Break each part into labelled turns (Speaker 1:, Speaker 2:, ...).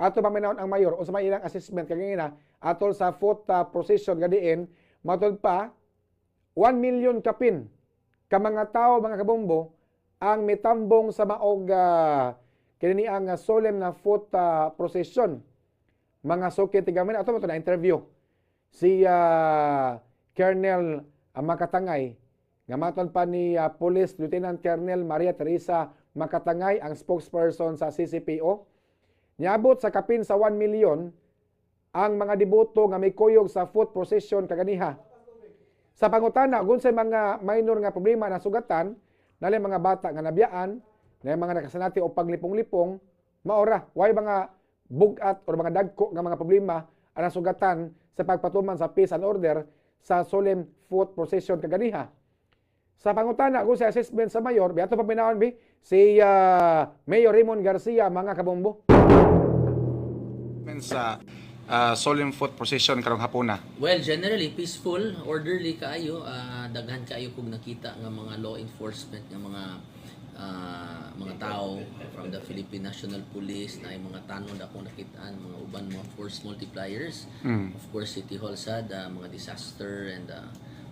Speaker 1: ato paminaon ang mayor? O sa may ilang assessment kagina atol sa foot uh, procession gadiin matod pa 1 million kapin ka mga tao mga kabombo ang mitambong sa maog uh, kini ang uh, solemn na foot uh, procession. Mga sukit tigamin ato mo na interview? Si uh, Colonel uh, Makatangay. Nga maton pa ni uh, Police Lieutenant Colonel Maria Teresa Makatangay ang spokesperson sa CCPO niabot sa kapin sa 1 million ang mga deboto nga may kuyog sa foot procession kaganiha. Sa pangutana kung sa mga minor nga problema na sugatan nali mga bata nga nabiyaan na mga nakasanati o paglipong-lipong maora way mga bugat o mga dagko nga mga problema ang nasugatan sa pagpatuman sa peace and order sa solemn foot procession kaganiha sa pangutana kung sa assessment sa mayor biato pa pinawon bi si ah, Mayor Raymond Garcia mga kabombo
Speaker 2: sa uh, solemn foot procession karong hapuna.
Speaker 3: Well, generally peaceful, orderly kaayo, ah, daghan kaayo kog nakita nga mga law enforcement nga mga ah, mga tao from the Philippine National Police na mga tanod ako nakitaan mga uban mga force multipliers. Of course City Hall sad ah, mga disaster and ah,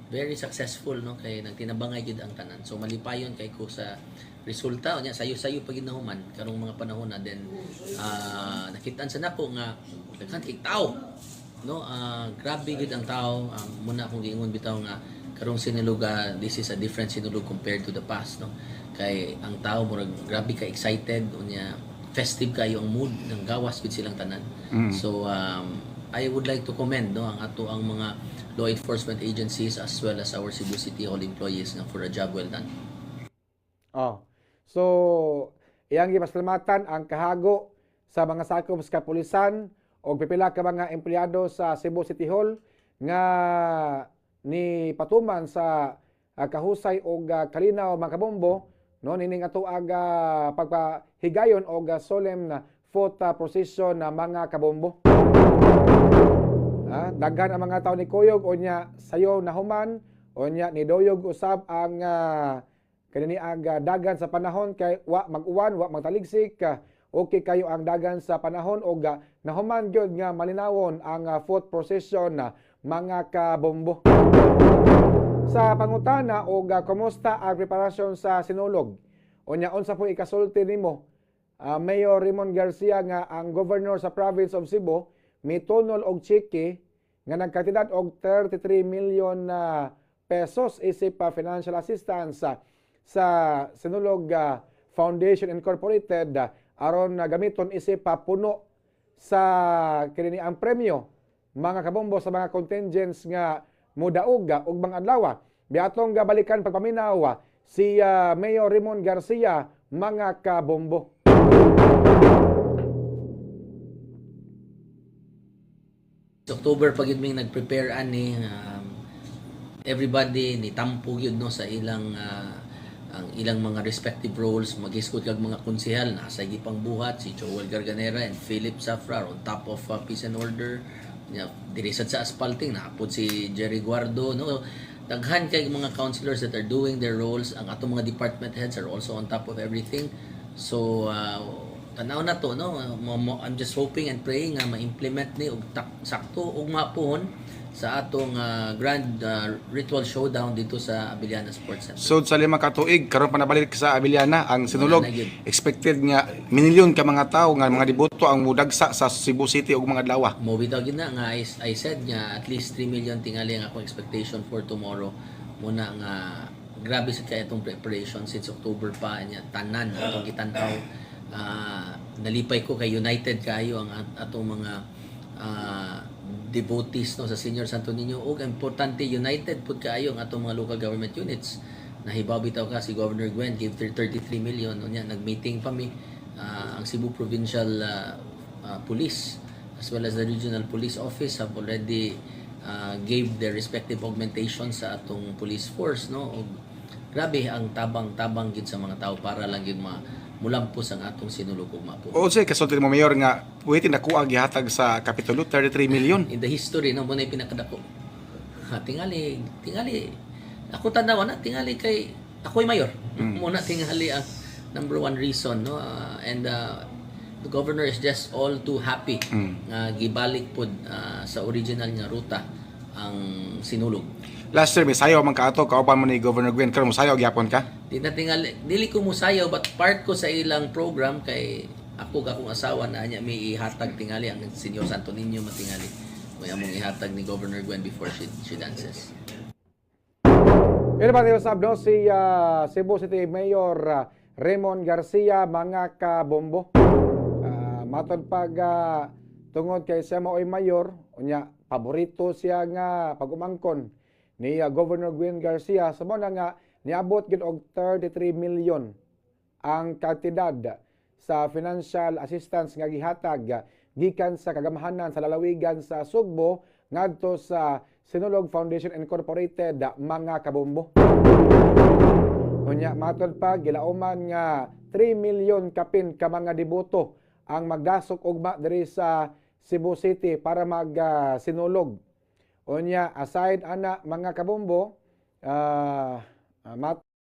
Speaker 3: very successful no? Kay nagtinabangay gid ang tanan. So malipayon kay ko sa resulta. Unya sayo-sayo pag ginahuman karong mga panahon na then ah, nakitaan sa nako nga daghan kay tao. No? Ah, grabe gid ang tao. Um, muna akong giingon bitaw nga karong siniluga this is a different sinulog compared to the past no? Kay ang tao murag grabe ka excited. Unya festive kayo ang mood ng gawas gid silang tanan. So um, I would like to commend no ang ato ang mga law enforcement agencies as well as our Cebu City Hall employees no, for a job well done
Speaker 1: Oh. So, iyang gipasalamatan ang kahago sa mga sakop sa kapulisan o pipila ka mga empleyado sa Cebu City Hall nga ni patuman sa ah, kahusay o kalinaw mga kabombo no nining ato aga pagpahigayon og ah, solemn na ah, procession na mga kabombo. Ah, daghan ang mga tao ni Kuyog o nya sayo nahuman o nya ni Doyog usab ang ah, kanini aga dagan sa panahon kay wa mag-uwan wa magtaligsik ka okay kayo ang dagan sa panahon o ga nahuman gyud nga malinawon ang ah, foot procession na mga kabombo. Sa pangutana o ga kumusta ang preparasyon sa sinulog? Unya unsa po ikasulti nimo? Ah, Mayor Raymond Garcia nga ang governor sa province of Cebu mitunol og chiki nga nagkatidad og 33 million na pesos isip pa financial assistance sa, Sinulog ah, Foundation Incorporated ah, aron na gamiton isip pa puno sa kini ang premyo. Mga kabombo sa mga contingents nga mudaog ah, ug mga adlaw biatong gabalikan pagpaminaw si Mayor Raymond Garcia mga kabombo
Speaker 3: October pag yun may nag-prepare ani um, everybody ni tampo yun no sa ilang ah, ang ilang mga respective roles. Mag-iskot kag mga konsehal nasa gipang buhat si Joel Garganera and Philip Safra on top of uh, peace and order. Yeah, dirisad sa asphalting napod si Jerry Guardo no? Daghan kay mga councilors that are doing their roles. Ang atong mga department heads are also on top of everything. So uh, tanaw na to no I'm just hoping and praying nga ma-implement ni og sakto og mapon sa atong uh, grand uh, ritual showdown dito sa Abiliana Sports Center.
Speaker 2: So sa lima ka tuig karon pa nabalik sa Abiliana ang sinulog expected nga minilyon ka mga tao nga mga deboto ang mudagsa sa Cebu City ug mga adlaw.
Speaker 3: Mo bitaw gid na nga I, I said nga at least 3 million tingali ang akong expectation for tomorrow. Muna nga grabe sa kaya itong preparation since October pa niya tanan atong gitan-aw. Ah, nalipay ko kay United kayo ang at- atong mga ah, devotees no sa Senior Santo Niño. Ug importante United pud kaayo ang atong mga local government units. Nahibaw bitaw ka si Governor Gwen give 33 million. Unya nag-meeting pa mi ah, ang Cebu Provincial ah, ah, Police as well as the Regional Police Office have already uh, gave their respective augmentation sa atong police force no? Og grabe ang tabang-tabang gid sa mga tao para lang gid ma mulampos ang atong sinulog ug mapo.
Speaker 2: O say kasulti mo mayor nga pwede na kuha gihatag sa kapitulo 33 million.
Speaker 3: In the history no mo na pinakadako. Ha, tingali tingali ako tanaw na tingali kay ako'y mayor. Muna tingali ang number one reason no Ah, and uh, the governor is just all too happy
Speaker 2: Mm.
Speaker 3: nga gibalik pod ah, sa original nga ruta ang sinulog.
Speaker 2: Last year, may sayaw man kaato, kaupan mo ni Governor Gwen. Karon mo sayaw, gyapon ka?
Speaker 3: Di na tingali, dili ko musayaw but part ko sa ilang program kay ako akong asawa na anya may ihatag tingali ang Senyor Santo Niño matingali. May among ihatag ni Governor Gwen before she, she dances.
Speaker 1: Ito ba tayo sab no? Si ah, Cebu City Mayor ah, Raymond Garcia, mga kabombo. Uh, matod pag ah, tungod kay siya mao'y mayor, unya, paborito siya nga pag-umangkon ni ah, Governor Gwen Garcia. Sa na nga, niabot gid og 33 million ang kantidad sa financial assistance nga gihatag ah, gikan sa kagamahanan sa lalawigan sa Sugbo ngadto sa Sinulog Foundation Incorporated mga kabombo. Unya matod pa gilauman nga 3 million kapin ka mga deboto ang magdasok ugma diri sa Cebu City para mag ah, sinulog. Unya aside ana mga kabombo ah, ah, mat